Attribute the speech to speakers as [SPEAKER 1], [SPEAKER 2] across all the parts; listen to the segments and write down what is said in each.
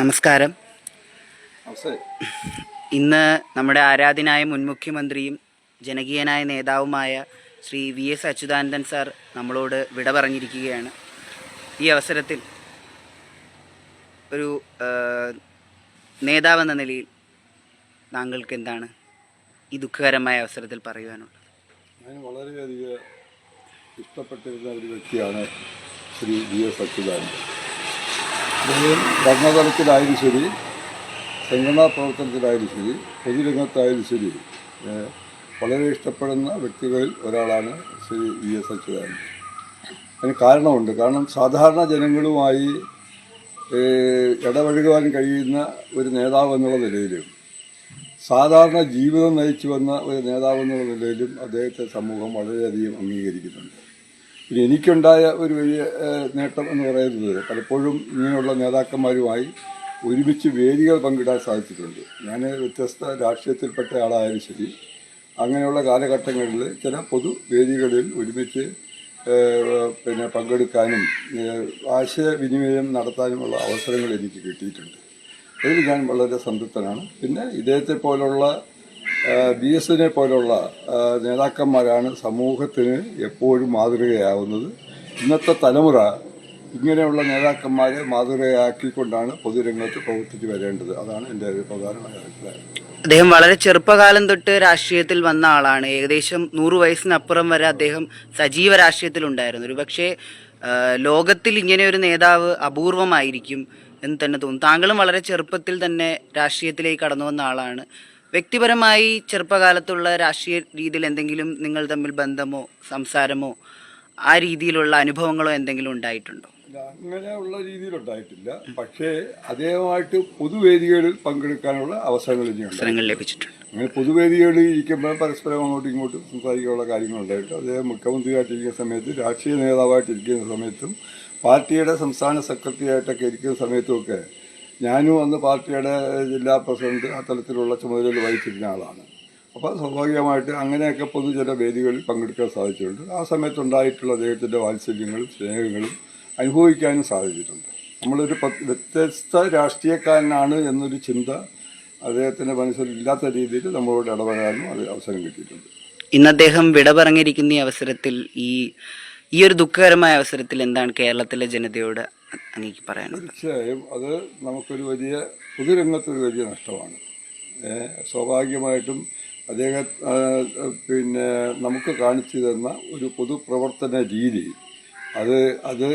[SPEAKER 1] നമസ്കാരം. ഇന്ന് നമ്മുടെ ആരാധനായ മുൻ മുഖ്യമന്ത്രിയും ജനകീയനായ നേതാവുമായ Shri V S Achuthanandan sir നമ്മളോട് വിട പറഞ്ഞിരിക്കുകയാണ്. ഈ അവസരത്തിൽ ഒരു നേതാവെന്ന നിലയിൽ താങ്കൾക്ക് എന്താണ് ഈ ദുഃഖകരമായ അവസരത്തിൽ പറയുവാനുള്ളത്?
[SPEAKER 2] ഞാൻ വളരെയധികം ഇഷ്ടപ്പെട്ടിരുന്ന ഒരു വ്യക്തിയാണ് ശ്രീ വി എസ് അച്യുതാനന്ദൻ. അദ്ദേഹം ഭരണതലത്തിലായാലും ശരി സംഘടനാ പ്രവർത്തനത്തിലായാലും ശരി പൊതുരംഗത്തായാലും ശരി വളരെ ഇഷ്ടപ്പെടുന്ന വ്യക്തികളിൽ ഒരാളാണ് ശ്രീ വി എസ് അച്യുതാനന്ദൻ. അതിന് കാരണമുണ്ട്. കാരണം സാധാരണ ജനങ്ങളുമായി ഇടപഴകുവാൻ കഴിയുന്ന ഒരു നേതാവ് എന്നുള്ള നിലയിലും സാധാരണ ജീവിതം നയിച്ചു വന്ന ഒരു നേതാവ് എന്നുള്ള നിലയിലും അദ്ദേഹത്തെ സമൂഹം വളരെയധികം അംഗീകരിക്കുന്നുണ്ട്. പിന്നെ എനിക്കുണ്ടായ ഒരു വലിയ നേട്ടം എന്ന് പറയുന്നത് പലപ്പോഴും ഇങ്ങനെയുള്ള നേതാക്കന്മാരുമായി ഒരുമിച്ച് വേദികൾ പങ്കിടാൻ സാധിച്ചിട്ടുണ്ട്. ഞാൻ വ്യത്യസ്ത രാഷ്ട്രീയത്തിൽപ്പെട്ട ആളായാലും ശരി അങ്ങനെയുള്ള കാലഘട്ടങ്ങളിൽ ചില പൊതു വേദികളിൽ ഒരുമിച്ച് പിന്നെ പങ്കെടുക്കാനും ആശയവിനിമയം നടത്താനുമുള്ള അവസരങ്ങൾ എനിക്ക് കിട്ടിയിട്ടുണ്ട്. അതിൽ ഞാൻ വളരെ സംതൃപ്തനാണ്. പിന്നെ ഇദ്ദേഹത്തെ പോലുള്ള ബി എസിനെ പോലുള്ള നേതാക്കന്മാരാണ് സമൂഹത്തിന് എപ്പോഴും മാതൃകയാവുന്നത്. ഇന്നത്തെ തലമുറ ഇങ്ങനെയുള്ള നേതാക്കന്മാരെ മാതൃകയാക്കിക്കൊണ്ടാണ് പൊതുരംഗത്ത് പ്രവർത്തിച്ചു വരേണ്ടത്. അതാണ് എന്റെ ഒരു പ്രധാനമായ അഭിപ്രായം.
[SPEAKER 1] അദ്ദേഹം വളരെ ചെറുപ്പകാലം തൊട്ട് രാഷ്ട്രീയത്തിൽ വന്ന ആളാണ്. ഏകദേശം നൂറ് വയസ്സിനപ്പുറം വരെ അദ്ദേഹം സജീവ രാഷ്ട്രീയത്തിലുണ്ടായിരുന്നു. ഒരു പക്ഷേ ലോകത്തിൽ ഇങ്ങനെ ഒരു നേതാവ് അപൂർവമായിരിക്കും എന്ന് തന്നെ തോന്നുന്നു താങ്കളും വളരെ ചെറുപ്പത്തിൽ തന്നെ രാഷ്ട്രീയത്തിലേക്ക് കടന്നു വന്ന ആളാണ്. വ്യക്തിപരമായി ചെറുപ്പകാലത്തുള്ള രാഷ്ട്രീയ രീതിയിൽ എന്തെങ്കിലും നിങ്ങൾ തമ്മിൽ ബന്ധമോ സംസാരമോ ആ രീതിയിലുള്ള അനുഭവങ്ങളോ എന്തെങ്കിലും ഉണ്ടായിട്ടുണ്ടോ?
[SPEAKER 2] അങ്ങനെയുള്ള രീതിയിലുണ്ടായിട്ടില്ല പക്ഷേ അതേമായിട്ട് പൊതുവേദികളിൽ പങ്കെടുക്കാനുള്ള അവസരങ്ങൾ
[SPEAKER 1] ലഭിച്ചിട്ടുണ്ട്.
[SPEAKER 2] അങ്ങനെ പൊതുവേദികളിൽ ഇരിക്കുമ്പോൾ പരസ്പരം അങ്ങോട്ടും ഇങ്ങോട്ടും സംസാരിക്കാനുള്ള കാര്യങ്ങളുണ്ടായിട്ട് അദ്ദേഹം മുഖ്യമന്ത്രിയായിട്ടിരിക്കുന്ന സമയത്ത് രാഷ്ട്രീയ നേതാവായിട്ടിരിക്കുന്ന സമയത്തും പാർട്ടിയുടെ സംസ്ഥാന സെക്രട്ടറിയായിട്ടൊക്കെ ഇരിക്കുന്ന സമയത്തുമൊക്കെ ഞാനും അന്ന് പാർട്ടിയുടെ ജില്ലാ പ്രസിഡന്റ് തലത്തിലുള്ള ചുമതലയിൽ വഹിച്ചിരുന്ന ആളാണ്. അപ്പോൾ സ്വാഭാവികമായിട്ട് അങ്ങനെയൊക്കെ പൊതുജന വേദികളിൽ പങ്കെടുക്കാൻ സാധിച്ചിട്ടുണ്ട്. ആ സമയത്തുണ്ടായിട്ടുള്ള അദ്ദേഹത്തിന്റെ വാത്സല്യങ്ങളും സ്നേഹങ്ങളും അനുഭവിക്കാനും സാധിച്ചിട്ടുണ്ട്. നമ്മളൊരു വ്യത്യസ്ത രാഷ്ട്രീയക്കാരനാണ് എന്നൊരു ചിന്ത അദ്ദേഹത്തിന്റെ മനസ്സിൽ ഇല്ലാത്ത രീതിയിൽ നമ്മളോട് ഇടപെടാനും അത് അവസരം കിട്ടിയിട്ടുണ്ട്.
[SPEAKER 1] ഇന്ന് അദ്ദേഹം വിട പറഞ്ഞിരിക്കുന്ന ഈ അവസരത്തിൽ ഈ ഈ ഒരു ദുഃഖകരമായ അവസരത്തിൽ എന്താണ് കേരളത്തിലെ ജനതയോട് അങ്ങേക്ക് പറയാനുള്ളത്
[SPEAKER 2] തീർച്ചയായും അത് നമുക്കൊരു വലിയ പൊതുരംഗത്തൊരു വലിയ നഷ്ടമാണ്. സ്വാഭാവികമായിട്ടും അദ്ദേഹം പിന്നെ നമുക്ക് കാണിച്ചു തന്ന ഒരു പൊതുപ്രവർത്തന രീതി അത് അത്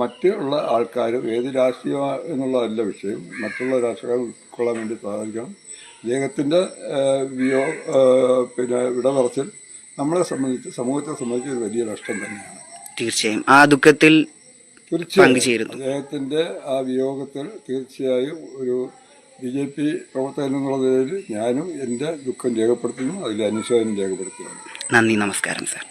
[SPEAKER 2] മറ്റുള്ള ആൾക്കാരും ഏത് രാഷ്ട്രീയ എന്നുള്ളതല്ല വിഷയം മറ്റുള്ള രാഷ്ട്രീയം ഉൾക്കൊള്ളാൻ വേണ്ടി സാധിക്കണം. അദ്ദേഹത്തിന്റെ വിയോ പിന്നെ വിടപറച്ചിൽ നമ്മളെ സംബന്ധിച്ച് സമൂഹത്തെ സംബന്ധിച്ച് ഒരു വലിയ നഷ്ടം തന്നെയാണ്.
[SPEAKER 1] തീർച്ചയായും. ആ ദുഃഖത്തിൽ
[SPEAKER 2] തീർച്ചയായും. അദ്ദേഹത്തിന്റെ ആ വിയോഗത്തിൽ തീർച്ചയായും ഒരു ബി ജെ പി പ്രവർത്തകൻ എന്നുള്ള നിലയിൽ ഞാനും എന്റെ ദുഃഖം രേഖപ്പെടുത്തുന്നു അതിൽ അനുശോചനം രേഖപ്പെടുത്തുന്നു
[SPEAKER 1] നന്ദി നമസ്കാരം സാർ